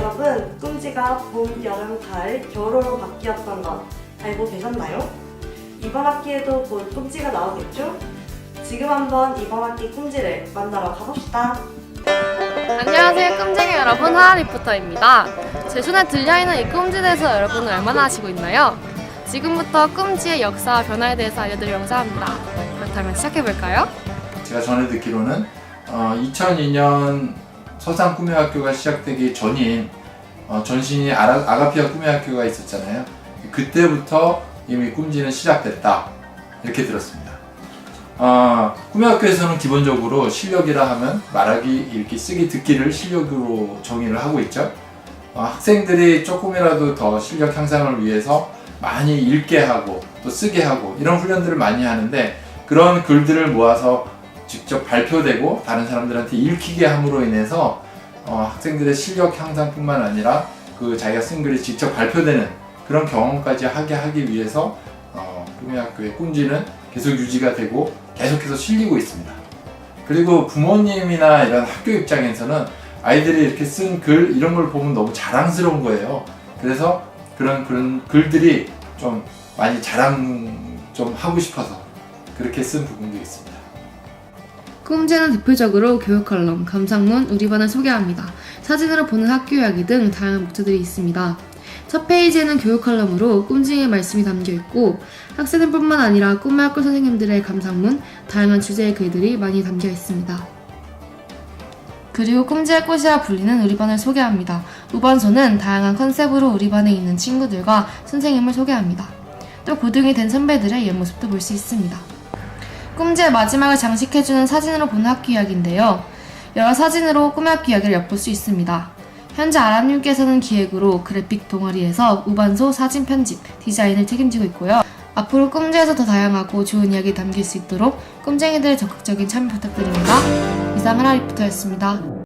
여러분, 꿈지가 봄, 여름, 가을, 겨울로 바뀌었던 것 알고 계셨나요? 이번 학기에도 곧 꿈지가 나오겠죠? 지금 한번 이번 학기 꿈지를 만나러 가봅시다. 안녕하세요 끔쟁이 여러분 하하 리포터입니다 제 손에 들려있는 이 끔지대에서 여러분은 얼마나 아시고 있나요? 지금부터 끔지의 역사와 변화에 대해서 알려드리려고 합니다 그렇다면 시작해볼까요? 제가 전에 듣기로는 어, 2002년 서산 꿈의 학교가 시작되기 전인 어, 전신이 아라, 아가피아 꿈의 학교가 있었잖아요. 그때부터 이미 꿈지는 시작됐다 이렇게 들었습니다. 어, 꿈의 학교에서는 기본적으로 실력이라 하면 말하기, 읽기, 쓰기, 듣기를 실력으로 정의를 하고 있죠. 어, 학생들이 조금이라도 더 실력 향상을 위해서 많이 읽게 하고 또 쓰게 하고 이런 훈련들을 많이 하는데 그런 글들을 모아서 직접 발표되고 다른 사람들한테 읽히게 함으로 인해서 어, 학생들의 실력 향상뿐만 아니라 그 자기가 쓴 글이 직접 발표되는 그런 경험까지 하게 하기 위해서 어, 꿈의 학교의 꿈지는 계속 유지가 되고 계속해서 실리고 있습니다. 그리고 부모님이나 이런 학교 입장에서는 아이들이 이렇게 쓴 글 이런 걸 보면 너무 자랑스러운 거예요. 그래서 그런 그런 글들이 좀 많이 자랑 좀 하고 싶어서 그렇게 쓴 부분도 있습니다. 꿈제는 대표적으로 교육 컬럼, 감상문, 우리 반을 소개합니다. 사진으로 보는 학교 이야기 등 다양한 목차들이 있습니다. 첫 페이지에는 교육 컬럼으로 꿈지의 말씀이 담겨 있고 학생들뿐만 아니라 꿈의 학교 선생님들의 감상문, 다양한 주제의 글들이 많이 담겨 있습니다. 그리고 꿈지의 꽃이라 불리는 우리 반을 소개합니다. 우반소는 다양한 컨셉으로 우리 반에 있는 친구들과 선생님을 소개합니다. 또 고등이 된 선배들의 옆모습도 볼 수 있습니다. 꿈지의 마지막을 장식해주는 사진으로 보는 학교 이야기인데요. 여러 사진으로 꿈의 학교 이야기를 엿볼 수 있습니다. 현재 아람님께서는 기획으로 그래픽 동아리에서 우반소 사진 편집, 디자인을 책임지고 있고요. 앞으로 꿈지에서 더 다양하고 좋은 이야기 담길 수 있도록 꿈쟁이들의 적극적인 참여 부탁드립니다. 이상 하나 리포터였습니다.